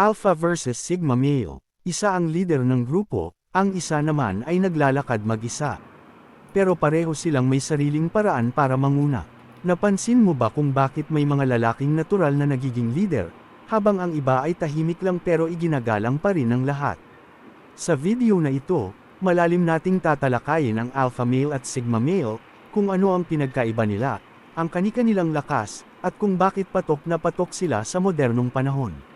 Alpha versus Sigma male. Isa ang leader ng grupo, ang isa naman ay naglalakad mag-isa. Pero pareho silang may sariling paraan para manguna. Napansin mo ba kung bakit may mga lalaking natural na nagiging leader, habang ang iba ay tahimik lang pero iginagalang pa rin ng lahat? Sa video na ito, malalim nating tatalakayin ang alpha male at sigma male, kung ano ang pinagkaiba nila, ang kanikanilang lakas, at kung bakit patok na patok sila sa modernong panahon.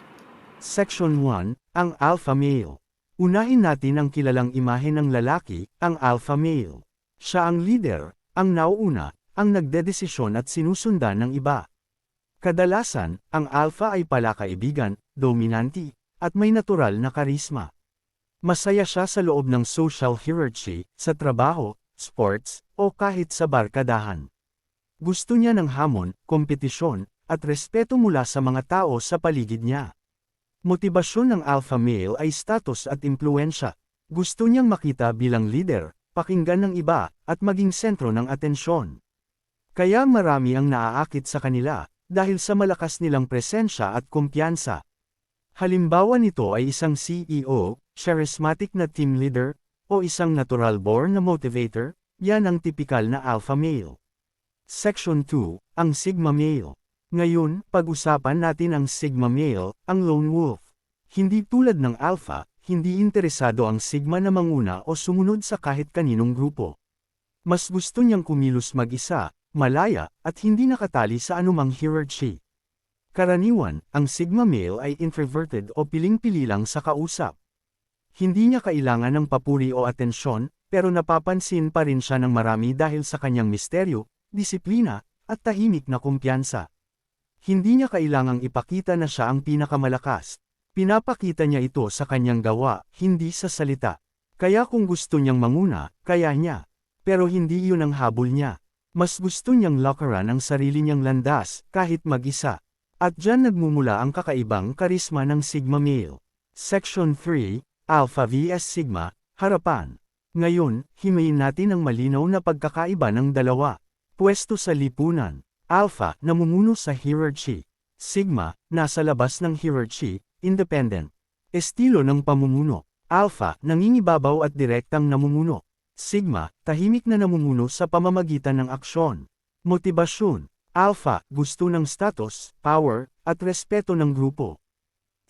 Section 1, ang alpha male. Unahin natin ang kilalang imahe ng lalaki, ang alpha male. Siya ang leader, ang nauuna, ang nagdedesisyon at sinusundan ng iba. Kadalasan, ang alpha ay palakaibigan, dominanti, at may natural na karisma. Masaya siya sa loob ng social hierarchy, sa trabaho, sports, o kahit sa barkadahan. Gusto niya ng hamon, kompetisyon, at respeto mula sa mga tao sa paligid niya. Motibasyon ng alpha male ay status at impluensya. Gusto niyang makita bilang leader, pakinggan ng iba, at maging sentro ng atensyon. Kaya marami ang naaakit sa kanila, dahil sa malakas nilang presensya at kumpiyansa. Halimbawa nito ay isang CEO, charismatic na team leader, o isang natural born na motivator, yan ang tipikal na alpha male. Section 2, ang sigma male. Ngayon, pag-usapan natin ang sigma male, ang lone wolf. Hindi tulad ng alpha, hindi interesado ang sigma na manguna o sumunod sa kahit kaninong grupo. Mas gusto niyang kumilos mag-isa, malaya, at hindi nakatali sa anumang hierarchy. Karaniwan, ang sigma male ay introverted o piling-pili lang sa kausap. Hindi niya kailangan ng papuri o atensyon, pero napapansin pa rin siya ng marami dahil sa kanyang misteryo, disiplina, at tahimik na kumpiyansa. Hindi niya kailangang ipakita na siya ang pinakamalakas. Pinapakita niya ito sa kanyang gawa, hindi sa salita. Kaya kung gusto niyang manguna, kaya niya. Pero hindi yun ang habol niya. Mas gusto niyang lockeran ang sarili niyang landas, kahit mag-isa. At dyan nagmumula ang kakaibang karisma ng Sigma Male. Section 3, Alpha vs Sigma, Harapan. Ngayon, himayin natin ang malinaw na pagkakaiba ng dalawa. Pwesto sa lipunan. Alpha, namumuno sa hierarchy. Sigma, nasa labas ng hierarchy, independent. Estilo ng pamumuno. Alpha, nangingibabaw at direktang namumuno. Sigma, tahimik na namumuno sa pamamagitan ng aksyon. Motibasyon. Alpha, gusto ng status, power, at respeto ng grupo.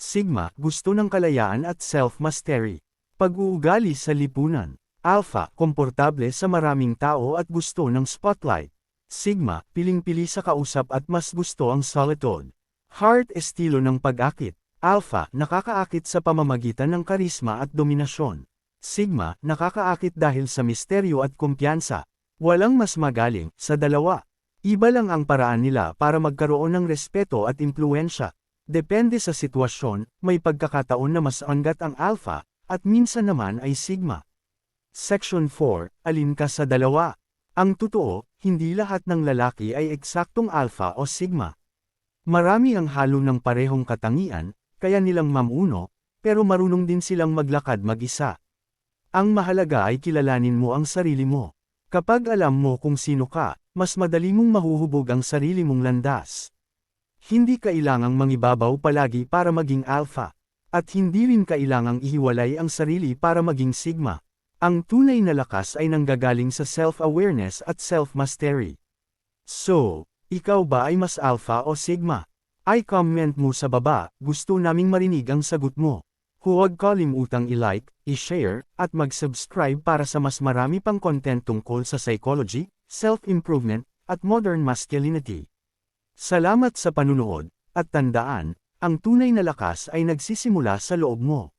Sigma, gusto ng kalayaan at self-mastery. Pag-uugali sa lipunan. Alpha, komportable sa maraming tao at gusto ng spotlight. Sigma, piling-pili sa kausap at mas gusto ang solitude. Heart estilo ng pag-akit. Alpha, nakakaakit sa pamamagitan ng karisma at dominasyon. Sigma, nakakaakit dahil sa misteryo at kumpiyansa. Walang mas magaling sa dalawa. Iba lang ang paraan nila para magkaroon ng respeto at impluensya. Depende sa sitwasyon, may pagkakataon na mas angat ang alpha, at minsan naman ay sigma. Section 4, alin ka sa dalawa? Ang totoo, hindi lahat ng lalaki ay eksaktong alpha o sigma. Marami ang halo ng parehong katangian, kaya nilang mamuno, pero marunong din silang maglakad mag-isa. Ang mahalaga ay kilalanin mo ang sarili mo. Kapag alam mo kung sino ka, mas madali mong mahuhubog ang sarili mong landas. Hindi kailangang mangibabaw palagi para maging alpha, at hindi rin kailangang ihiwalay ang sarili para maging sigma. Ang tunay na lakas ay nanggagaling sa self-awareness at self-mastery. So, ikaw ba ay mas alpha o sigma? Ay comment mo sa baba, gusto naming marinig ang sagot mo. Huwag kalimutang i-like, i-share, at mag-subscribe para sa mas marami pang content tungkol sa psychology, self-improvement, at modern masculinity. Salamat sa panunood, at tandaan, ang tunay na lakas ay nagsisimula sa loob mo.